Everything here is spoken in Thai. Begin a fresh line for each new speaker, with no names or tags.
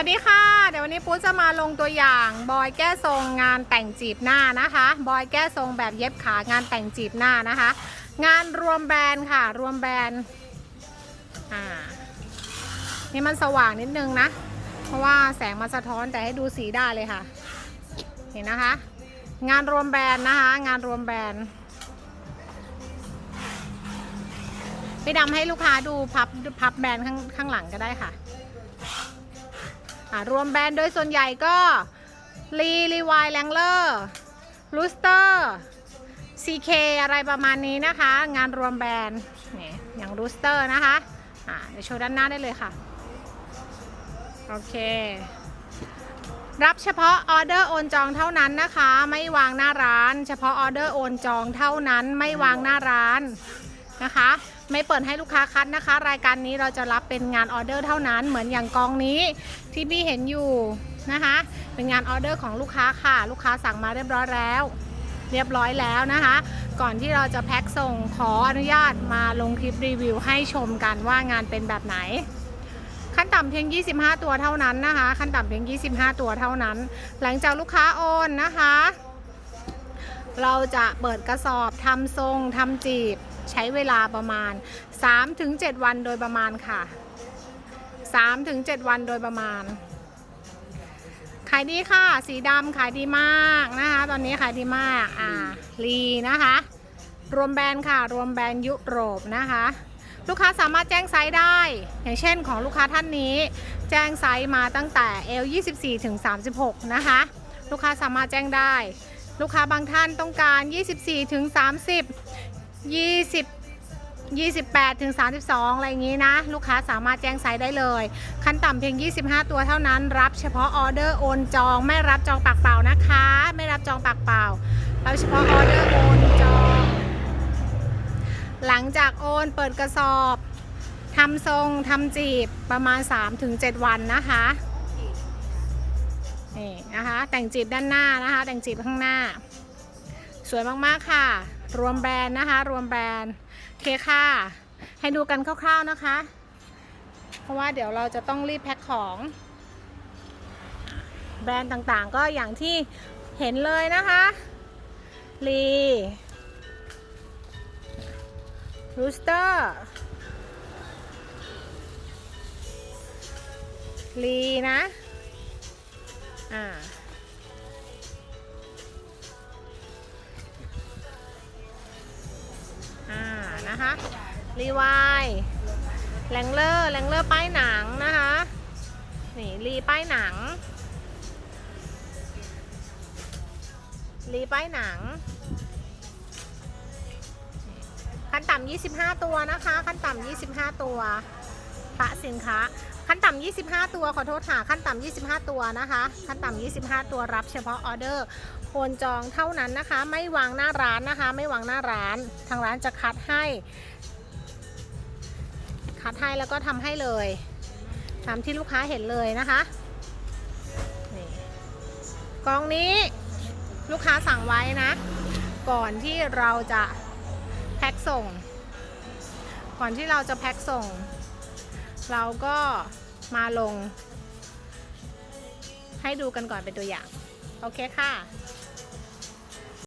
วัสดีค่ะ เดี๋ยววันนี้ปุ๊จะมาลงตัวอย่างบอยแก้ทรงงานแต่งจีบหน้านะคะ บอยแก้ทรงแบบเย็บขางานแต่งจีบหน้านะคะ งานรวมแบรนด์ค่ะ รวมแบรนด์อ่านี่มันสว่างนิดนึงนะ เพราะว่าแสงมันสะท้อนแต่ให้ดูสีได้เลยค่ะ เห็นนะคะ งานรวมแบรนด์นะคะ งานรวมแบรนด์พี่ดำให้ลูกค้าดูพับพับแบรนด์ข้างข้างหลังก็ได้ค่ะ รวมแบรนด์โดยส่วนใหญ่ก็รีรีวายแลงเลอร์ลูสเตอร์ซีเคอะไรประมาณนี้นะคะ งานรวมแบรนด์นี่อย่างลูสเตอร์นะคะอ่าเดี๋ยวโชว์ด้านหน้าได้เลยค่ะ โอเค รับเฉพาะออเดอร์โอนจองเท่านั้นนะคะ ไม่วางหน้าร้าน เฉพาะออเดอร์โอนจองเท่านั้นไม่วางหน้าร้านนะคะ ไม่เปิดให้ลูกค้าคัดนะคะ รายการนี้เราจะรับเป็นงานออเดอร์เท่านั้น เหมือนอย่างกองนี้ที่พี่เห็นอยู่นะคะ เป็นงานออเดอร์ของลูกค้าค่ะ ลูกค้าสั่งมาเรียบร้อยแล้ว เรียบร้อยแล้วนะคะ ก่อนที่เราจะแพ็คส่งขออนุญาตมาลงคลิปรีวิวให้ชมกันว่างานเป็นแบบไหนขั้นต่ำเพียง 25 ตัวเท่านั้นนะคะ ขั้นต่ำเพียง 25 ตัวเท่านั้น หลังจากลูกค้าโอนนะคะ เราจะเปิดกระสอบทำทรงทำจีบ ใช้เวลาประมาณ 3-7 วันโดยประมาณค่ะ 3-7 วันโดยประมาณ ขายดีค่ะ สีดำขายดีมากนะคะ ตอนนี้ขายดีมากอ่าลีนะคะ รวมแบรนด์ค่ะ รวมแบรนด์ยุโรปนะคะ ลูกค้าสามารถแจ้งไซส์ได้ อย่างเช่นของลูกค้าท่านนี้ แจ้งไซส์มาตั้งแต่ L 24ถึง36 นะคะ ลูกค้าสามารถแจ้งได้ลูกค้าบางท่านต้องการ 24ถึง30 20 28ถึง32 อะไรอย่างนี้นะ ลูกค้าสามารถแจ้งไซส์ได้เลย ขั้นต่ำเพียง 25 ตัวเท่านั้น รับเฉพาะออเดอร์โอนจอง ไม่รับจองปากเปล่านะคะ ไม่รับจองปากเปล่ารับเฉพาะออเดอร์โอนจอง หลังจากโอนเปิดกระสอบทำทรงทำจีบประมาณ 3-7 วันนะคะนี่นะคะแต่งจีบด้านหน้านะคะ แต่งจีบข้างหน้า สวยมากๆค่ะ รวมแบรนด์นะคะ รวมแบรนด์เคค่ะ ให้ดูกันคร่าวๆนะคะ เพราะว่าเดี๋ยวเราจะต้องรีบแพ็คของ แบรนด์ต่างๆ ก็อย่างที่เห็นเลยนะคะลีรูสเตอร์ลีนะ อ่าอ่า นะคะรีวายแรงเลอร์แรงเลอร์ป้ายหนังนะคะ นี่รีป้ายหนัง รีป้ายหนัง ขั้นต่ำ25 ตัวนะคะ ขั้นต่ำ25 ตัวพระสินค้า ขั้นต่ำ25 ตัวขอโทษค่ะขั้นต่ำ25 ตัวนะคะ ขั้นต่ำ25 ตัวรับเฉพาะออเดอร์โอนจองเท่านั้นนะคะ ไม่วางหน้าร้านนะคะ ไม่วางหน้าร้าน ทางร้านจะคัดให้ คัดให้แล้วก็ทำให้เลยตามที่ลูกค้าเห็นเลยนะคะนี่กองนี้ลูกค้าสั่งไว้นะ ก่อนที่เราจะแพ็คส่ง ก่อนที่เราจะแพ็คส่ง เราก็มาลง ให้ดูกันก่อนเป็นตัวอย่าง โอเคค่ะ